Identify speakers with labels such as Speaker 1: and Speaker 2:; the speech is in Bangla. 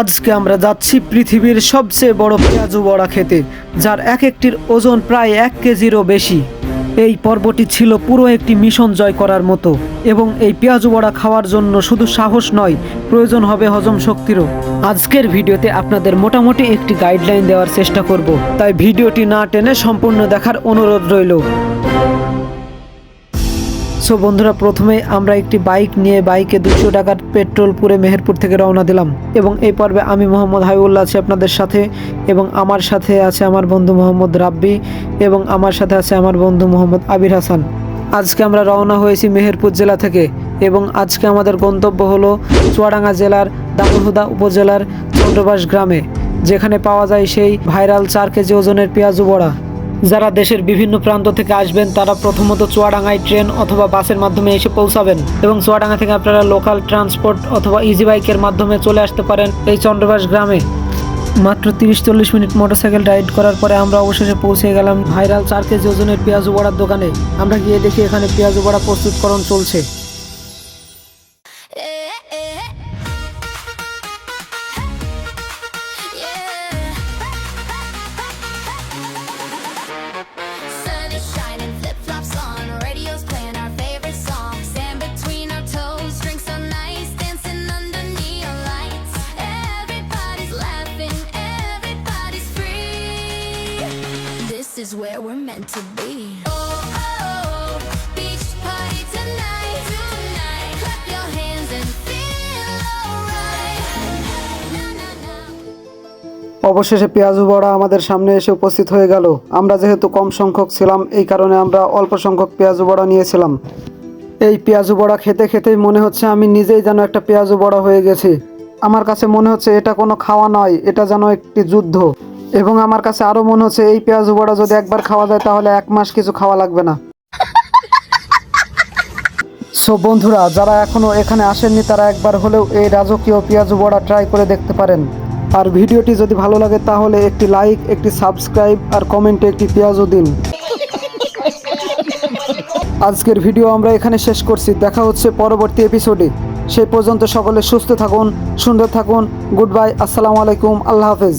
Speaker 1: আজকে আমরা যাচ্ছি পৃথিবীর সবচেয়ে বড় পেঁয়াজু বড়া খেতে, যার এক একটির ওজন প্রায় এক কেজিরও বেশি। এই পর্বটি ছিল পুরো একটি মিশন জয় করার মতো এবং এই পেঁয়াজু বড়া খাওয়ার জন্য শুধু সাহস নয়, প্রয়োজন হবে হজম শক্তিরও। আজকের ভিডিওতে আপনাদের মোটামুটি একটি গাইডলাইন দেওয়ার চেষ্টা করব, তাই ভিডিওটি না টেনে সম্পূর্ণ দেখার অনুরোধ রইল। সো বন্ধুরা, প্রথমে আমরা একটি বাইক নিয়ে বাইকে দুশো টাকার পেট্রোল পুরে মেহেরপুর থেকে রওনা দিলাম। এবং এই পর্বে আমি মোহাম্মদ হাবিবুল্লাহ আছি আপনাদের সাথে এবং আমার সাথে আছে আমার বন্ধু মোহাম্মদ রাব্বি এবং আমার সাথে আছে আমার বন্ধু মোহাম্মদ আবির হাসান। আজকে আমরা রওনা হয়েছি মেহেরপুর জেলা থেকে এবং আজকে আমাদের গন্তব্য হলো চুয়াডাঙ্গা জেলার দামোহদা উপজেলার চন্দ্রবাস গ্রামে, যেখানে পাওয়া যায় সেই ভাইরাল চার কেজি ওজনের পেঁয়াজু বড়া। যারা দেশের বিভিন্ন প্রান্ত থেকে আসবেন, তারা প্রথমত চুয়াডাঙ্গায় ট্রেন অথবা বাসের মাধ্যমে এসে পৌঁছাবেন এবং চুয়াডাঙ্গা থেকে আপনারা লোকাল ট্রান্সপোর্ট অথবা ইজি বাইকের মাধ্যমে চলে আসতে পারেন এই চন্দ্রবাস গ্রামে। মাত্র তিরিশ চল্লিশ মিনিট মোটরসাইকেল রাইড করার পরে আমরা অবশেষে পৌঁছে গেলাম ভাইরাল চার কেজি ওজনের পেঁয়াজু বড়ার দোকানে। আমরা গিয়ে দেখি এখানে পেঁয়াজু বড়া প্রস্তুতকরণ চলছে।
Speaker 2: Is where we're meant to be. Oh, oh, oh, beach party tonight, tonight.
Speaker 1: অবশেষে পেঁয়াজু বড়া আমাদের সামনে এসে উপস্থিত হয়ে গেল। আমরা যেহেতু কম সংখ্যক ছিলাম, এই কারণে আমরা অল্প সংখ্যক পেঁয়াজু বড়া নিয়েছিলাম। এই পেঁয়াজু বড়া খেতে খেতেই মনে হচ্ছে আমি নিজেই যেন একটা পেঁয়াজু বড়া হয়ে গেছি। আমার কাছে মনে হচ্ছে এটা কোনো খাওয়া নয়, এটা যেন একটি যুদ্ধ। এবং আমার কাছে আরও মনে হচ্ছে এই পেঁয়াজু বড়া যদি একবার খাওয়া যায় তাহলে এক মাস কিছু খাওয়া লাগবে না। সো বন্ধুরা, যারা এখনও এখানে আসেননি তারা একবার হলেও এই রাজকীয় পেঁয়াজু বড়া ট্রাই করে দেখতে পারেন। আর ভিডিওটি যদি ভালো লাগে তাহলে একটি লাইক, একটি সাবস্ক্রাইব আর কমেন্টে একটি পেঁয়াজও দিন। আজকের ভিডিও আমরা এখানে শেষ করছি। দেখা হচ্ছে পরবর্তী এপিসোডে। সেই পর্যন্ত সকলে সুস্থ থাকুন, সুন্দর থাকুন। গুড বাই, আসসালামু আলাইকুম, আল্লাহ হাফেজ।